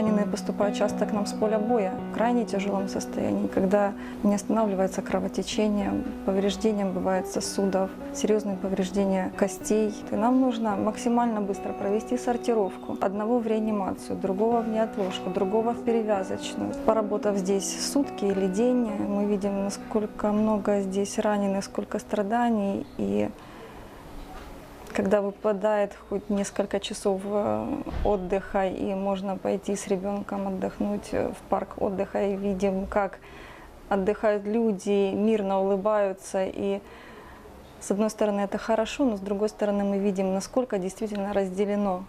раненые поступают часто к нам с поля боя в крайне тяжелом состоянии, когда не останавливается кровотечение, повреждения бывает сосудов, серьезные повреждения костей. И нам нужно максимально быстро провести сортировку. Одного в реанимацию, другого в неотложку, другого в перевязочную. Поработав здесь сутки или день, мы видим, насколько много здесь раненых, сколько страданий и когда выпадает хоть несколько часов э, отдыха, и можно пойти с ребенком отдохнуть э, в парк отдыха, и видим, как отдыхают люди, мирно улыбаются, и с одной стороны это хорошо, но с другой стороны мы видим, насколько действительно разделено,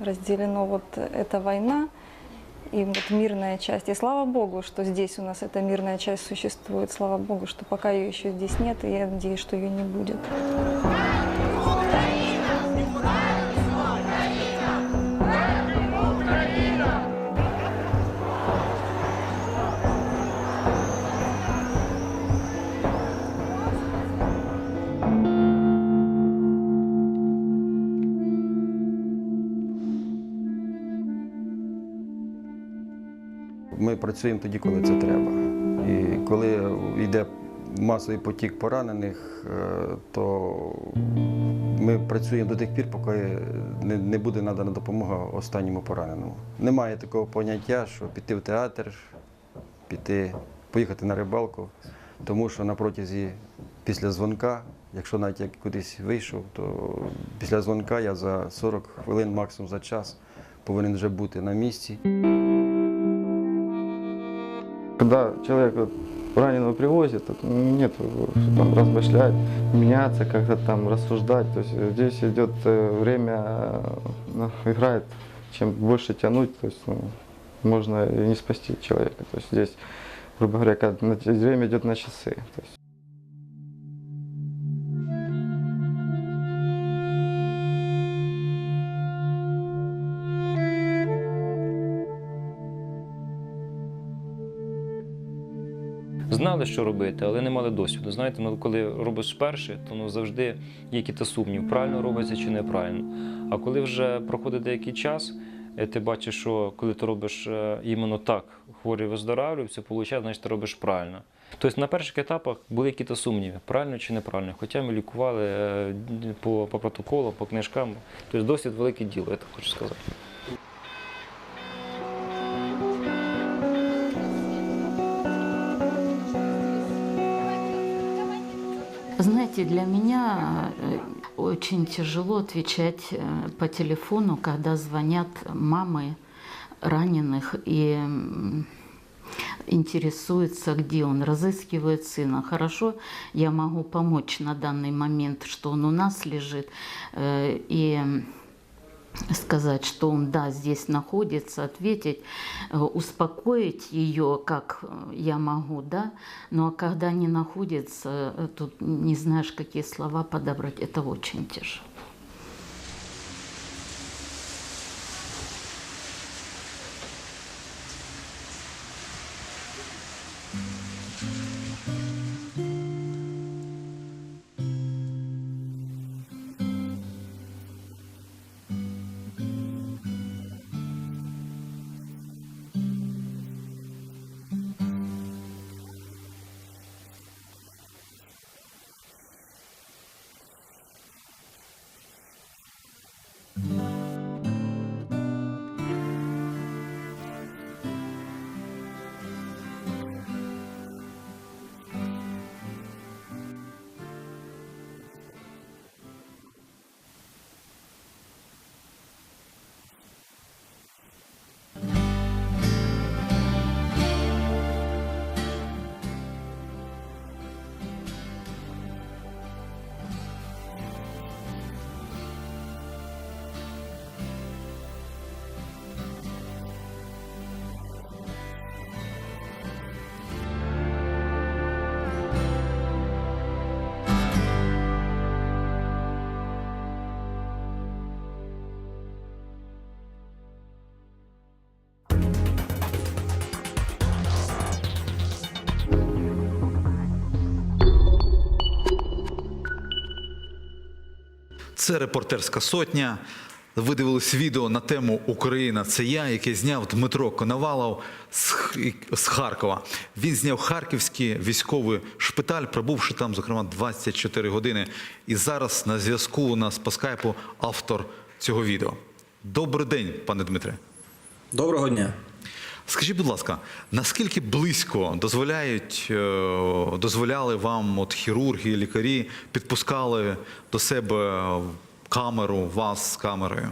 разделено вот эта война и вот мирная часть. И слава Богу, что здесь у нас эта мирная часть существует, слава Богу, что пока ее еще здесь нет, и я надеюсь, что ее не будет. Ми працюємо тоді, коли це треба. І коли йде масовий потік поранених, е, то ми працюємо до тих пір, поки не, буде надана допомога останньому пораненому. Немає такого поняття, що піти в театр, піти, поїхати на рибалку, тому що на протязі після дзвонка, якщо навіть я кудись вийшов, то після дзвонка я за 40 хвилин, максимум за час, повинен вже бути на місці. Когда человек раненого привозит, тут нет что там размышлять, меняться, как-то там рассуждать. То есть здесь идет э, время, э, ну, играет, чем больше тянуть, то есть ну, можно и не спасти человека. То есть здесь, грубо говоря, время идет на часы. То есть Знали, що робити, але не мали досвіду. Знаєте, ну, коли робиш вперше, то ну, завжди є якісь сумнів, правильно робиться чи неправильно. А коли вже проходить деякий час, е, ти бачиш, що коли ти робиш е, іменно так, хворі виздоравлюються, виходить, значить ти робиш правильно. Тобто на перших етапах були якісь сумніви, правильно чи неправильно. Хоча ми лікували е, по, по протоколу, по книжкам. Тобто досвід велике діло, я так хочу сказати. для меня э, очень тяжело отвечать э, по телефону, когда звонят мамы раненых и м, интересуются, где он, разыскивает сына. Хорошо, я могу помочь на данный момент, что он у нас лежит, э, и сказать, что он, да, здесь находится, ответить, э, успокоить ее, как э, я могу, да, но когда не находится, э, тут не знаешь, какие слова подобрать, это очень тяжело. Це репортерська сотня. Ви дивились відео на тему Україна це я, яке зняв Дмитро Коновалов з, Харкова. Він зняв харківський військовий шпиталь, пробувши там, зокрема, 24 години. І зараз на зв'язку у нас по скайпу автор цього відео. Добрий день, пане Дмитре. Доброго дня. Скажіть, будь ласка, наскільки близько дозволяють, е, дозволяли вам от хірурги, лікарі, підпускали до себе камеру, вас з камерою?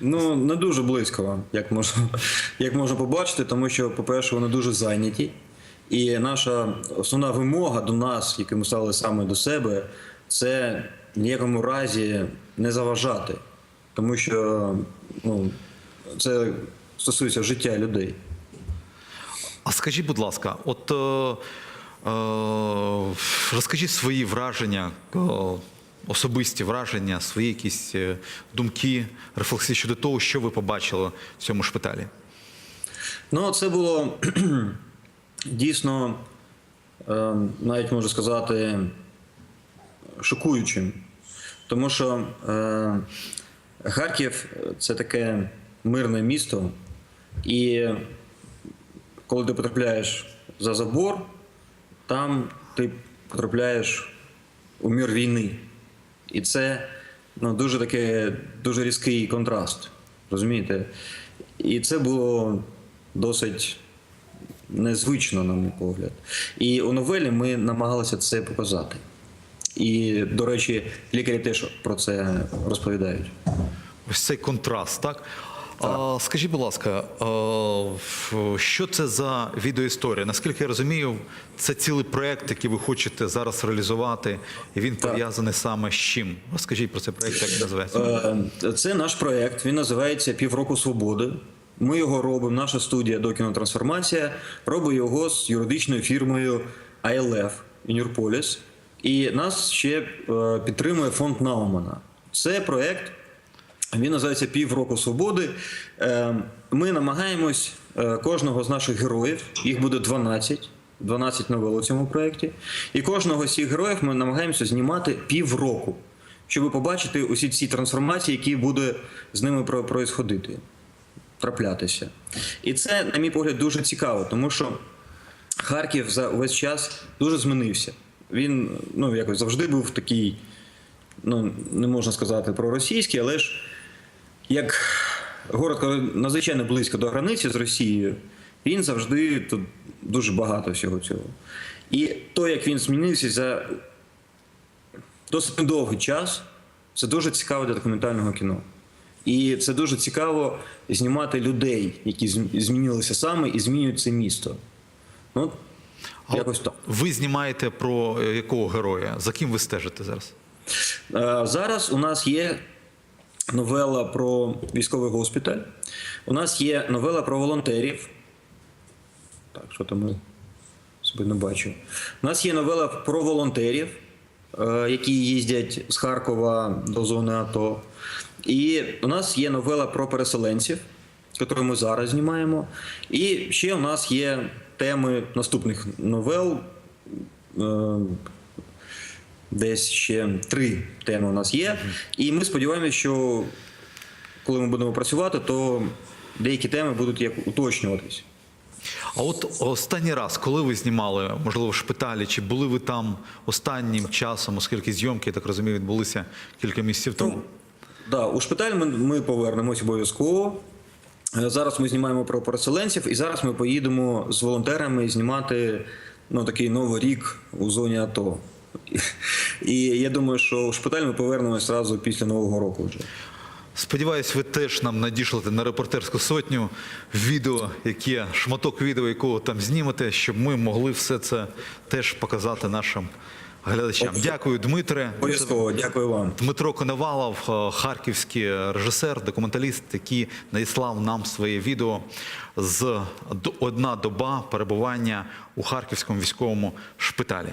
Ну не дуже близько вам, як можна, як можна побачити, тому що, по-перше, вони дуже зайняті. І наша основна вимога до нас, яку ми ставили саме до себе, це в ніякому разі не заважати. Тому що ну, це стосується життя людей. А скажіть, будь ласка, от е, е, розкажіть свої враження, е, особисті враження, свої якісь е, думки, рефлексії щодо того, що ви побачили в цьому шпиталі. Ну, це було дійсно, е, навіть можу сказати, шокуючим. Тому що е, Харків це таке мирне місто, і коли ти потрапляєш за забор, там ти потрапляєш у мір війни. І це ну, дуже таке, дуже різкий контраст. Розумієте? І це було досить незвично, на мій погляд. І у новелі ми намагалися це показати. І, до речі, лікарі теж про це розповідають. Ось цей контраст, так? А, скажіть, будь ласка, що це за відеоісторія? Наскільки я розумію, це цілий проект, який ви хочете зараз реалізувати, і він Так. пов'язаний саме з чим? Розкажіть про цей проект, як він називається. Е, Це наш проект. Він називається Півроку свободи. Ми його робимо. Наша студія Докінотрансформація робить його з юридичною фірмою ILF Інюрполіс. І нас ще е, підтримує фонд Наумана. Це проект. Він називається Півроку свободи. Е, Ми намагаємось е, кожного з наших героїв, їх буде 12, 12 новел у цьому проєкті. І кожного з цих героїв ми намагаємося знімати півроку, щоб побачити усі ці трансформації, які буде з ними про- происходити, траплятися. І це, на мій погляд, дуже цікаво, тому що Харків за увесь час дуже змінився. Він ну, якось завжди був такий, ну, не можна сказати проросійський, але ж як город, надзвичайно близько до границі з Росією, він завжди тут дуже багато всього цього. І то, як він змінився за досить недовгий час, це дуже цікаво для документального кіно. І це дуже цікаво знімати людей, які змінилися саме і змінюють це місто. Ну, А якось так. Ви знімаєте про е, якого героя? За ким ви стежите зараз? Е, Зараз у нас є новела про військовий госпіталь. У нас є новела про волонтерів. Так, що там ми собі не бачу. У нас є новела про волонтерів, е, які їздять з Харкова до зони АТО. І у нас є новела про переселенців, яку ми зараз знімаємо. І ще у нас є теми наступних новел. Десь ще три теми у нас є. І ми сподіваємося, що коли ми будемо працювати, то деякі теми будуть як уточнюватись. А от останній раз, коли ви знімали, можливо, в шпиталі, чи були ви там останнім часом, оскільки зйомки, я так розумію, відбулися кілька місяців тому? Ну, да, у шпиталь ми, ми повернемось обов'язково. Е, Зараз ми знімаємо про переселенців, і зараз ми поїдемо з волонтерами знімати ну, такий новий рік у зоні АТО. І я думаю, що у шпиталь ми повернемось одразу після Нового року вже. Сподіваюсь, ви теж нам надішлете на репортерську сотню відео, яке шматок відео, якого там знімете, щоб ми могли все це теж показати нашим глядачам. Дякую, Дмитре. Обов'язково, дякую вам. Дмитро Коновалов, е, харківський режисер, документаліст, який надіслав нам своє відео з «Одна доба перебування у харківському військовому шпиталі.